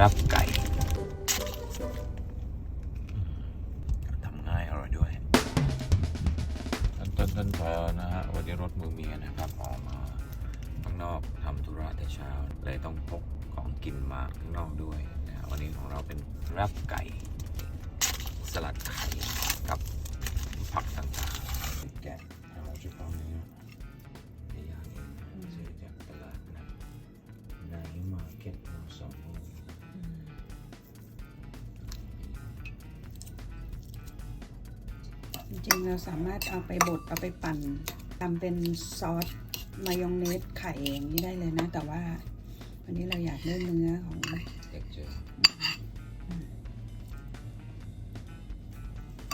รับไก่ทำง่ายอร่อยด้วยต้นต้นต้นเพอนะฮะวันนี้รถมือเมียนะครับออกมาข้างนอกทำธุระแต่เช้าเลยต้องพกของกินมาข้างนอกด้วยนะฮะวันนี้ของเราเป็นรับไก่ สลัดไข่กับผักต่างๆแกะเอาเฉพาะเนื้อในอย่างนี้ซื้อจากตลาดนัดในมาร์เก็ตโนสอง จริงเราสามารถเอาไปบดเอาไปปั่นทำเป็นซอสมายองเนสไข่อย่างนี้ได้เลยนะ แต่ว่าวันนี้เราอยากได้เนื้อของเท็กเจอร์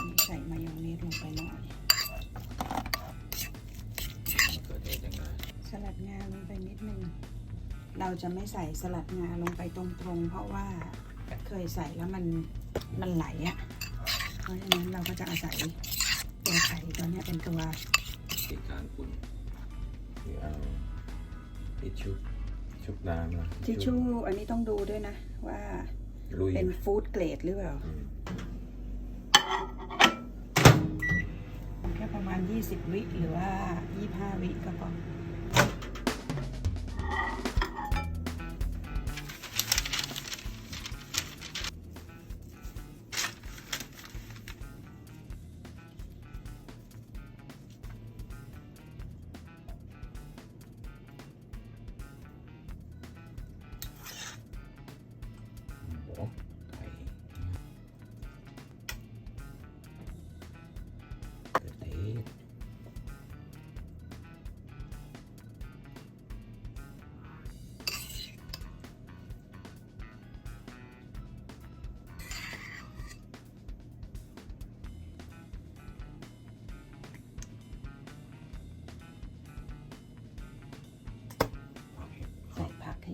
นี่ใส่มายองเนสลงไปหน่อยเกิดเหตุยังไงสลัดงาลงไปนิดนึง เราจะไม่ใส่สลัดงาลงไปตรงๆ เพราะว่าเคยใส่แล้วมันมันไหลอะ่ะเพราะฉะนั้นเราก็จะอาศัย ตัวไข่ตัวเนี้ยเป็นตัวที่การปุ่นที่เอาทิชชู่ชุบน้ำนะทิชชู่อันนี้ต้องดูด้วยนะว่าลุยเป็นฟู้ดเกรดหรือเปล่าอืมแค่ประมาณ 20 วิหรือว่า 25 วิก็พอ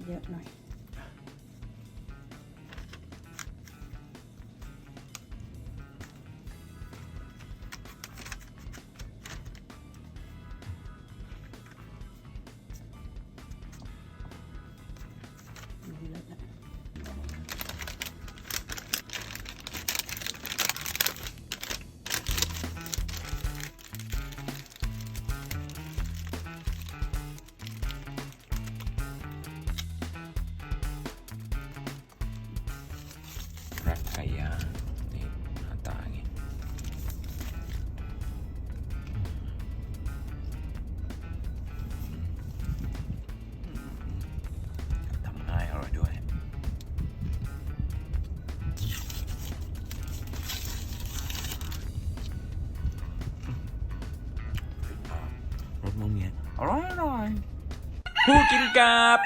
เยอะหน่อย รักไก่ย่านี่หน้าตาอย่างงี้ทำง่ายอร่อยด้วย รสมะเมียอร่อยอร่อยผู้กินกับ